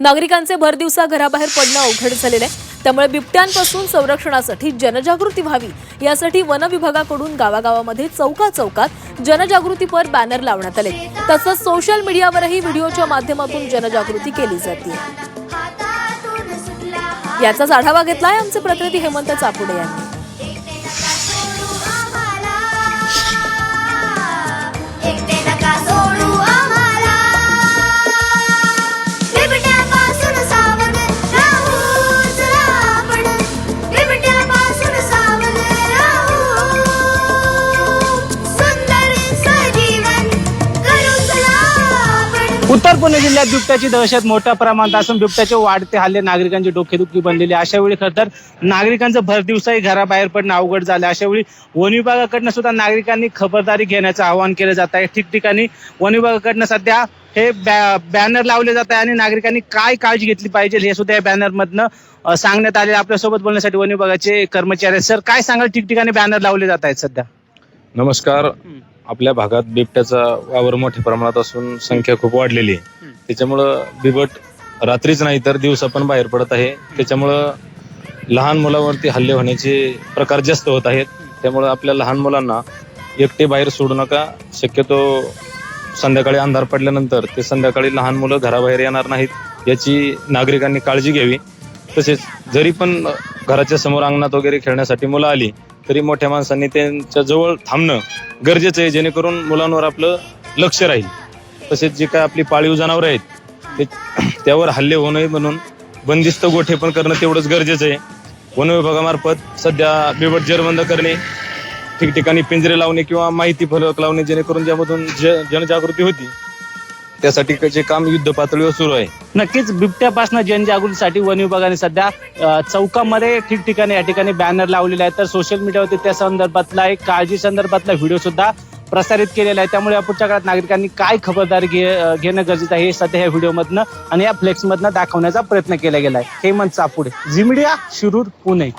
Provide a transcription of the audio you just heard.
नागरिकांचे भरदिवसा घराबाहेर पडणं अवघड झालेलं आहे. त्यामुळे बिबट्यांपासून संरक्षणासाठी जनजागृती व्हावी यासाठी वन विभागाकडून गावागावामध्ये चौका चौकात जनजागृतीपर बॅनर लावण्यात आले. तसंच सोशल मीडियावरही व्हिडिओच्या माध्यमातून जनजागृती केली जाते. याचाच आढावा घेतलाय आमचे प्रतिनिधी हेमंत चापुडे यांनी. उत्तर पुणे जिल्ह्यात बिबट्याची दहशत मोठ्या प्रमाणात असून बिबट्याचे वाढते हल्ले नागरिकांची डोकेदुखी बनलेली अशा वेळी खरं तर नागरिकांचं भरदिवसाही घराबाहेर पडणं अवघड झालं अशा वेळी वन विभागाकडनं सुद्धा नागरिकांनी खबरदारी घेण्याचं आवाहन केलं जात आहे. ठिकठिकाणी वन विभागाकडनं सध्या हे बॅ बॅनर लावले जात आहे आणि नागरिकांनी काय काळजी घेतली पाहिजे हे सुद्धा या बॅनर मधनं सांगण्यात आले आपल्यासोबत बोलण्यासाठी वन विभागाचे कर्मचारी आहेत. सर काय सांगाल? ठिकठिकाणी बॅनर लावले जात आहेत सध्या. नमस्कार. आपल्या भागात बिबट्याचा वावर मोठ्या प्रमाणात असून संख्या खूप वाढलेली आहे. त्याच्यामुळं बिबट रात्रीच नाही तर दिवसा पण बाहेर पडत आहे. त्याच्यामुळं लहान मुलावरती हल्ले होण्याचे प्रकार जास्त होत आहेत. त्यामुळं आपल्या लहान मुलांना एकटे बाहेर सोडू नका. शक्यतो संध्याकाळी अंधार पडल्यानंतर ते संध्याकाळी लहान मुलं घराबाहेर येणार नाहीत याची नागरिकांनी काळजी घ्यावी. तसेच जरी पण घराच्या समोर अंगणात वगैरे खेळण्यासाठी मुलं आली तरी मोठ्या माणसांनी त्यांच्या जवळ थांबणं गरजेचं आहे जेणेकरून मुलांवर आपलं लक्ष राहील. तसेच जे काय आपली पाळीव जनावरं आहेत ते त्यावर हल्ले होऊ नये म्हणून बंदिस्त गोठे पण करणं तेवढंच गरजेचं आहे. वन विभागामार्फत सध्या बिबट जेरबंद करणे ठिकठिकाणी पिंजरे लावणे किंवा माहिती फलक लावणे जेणेकरून ज्यामधून ज- जनजागृती होती त्यासाठी जे काम युद्ध पातळीवर सुरू आहे. नक्कीच बिबट्यापासून जनजागृतीसाठी वन विभागाने सध्या अ, चौकामध्ये ठिकठिकाणी या ठिकाणी बॅनर लावलेले आहेत. तर सोशल मीडियावरती त्या संदर्भातला एक काळजी संदर्भातला व्हिडिओ सुद्धा प्रसारित केलेला आहे. त्यामुळे या पुढच्या काळात नागरिकांनी काय खबरदारी घे अ, घेणं गरजेचं आहे हे सध्या या व्हिडिओमधनं आणि या फ्लेक्समधनं दाखवण्याचा प्रयत्न केला गेला आहे हेमंत चापुडे झिमिडिया मीडिया शिरूर पुणे.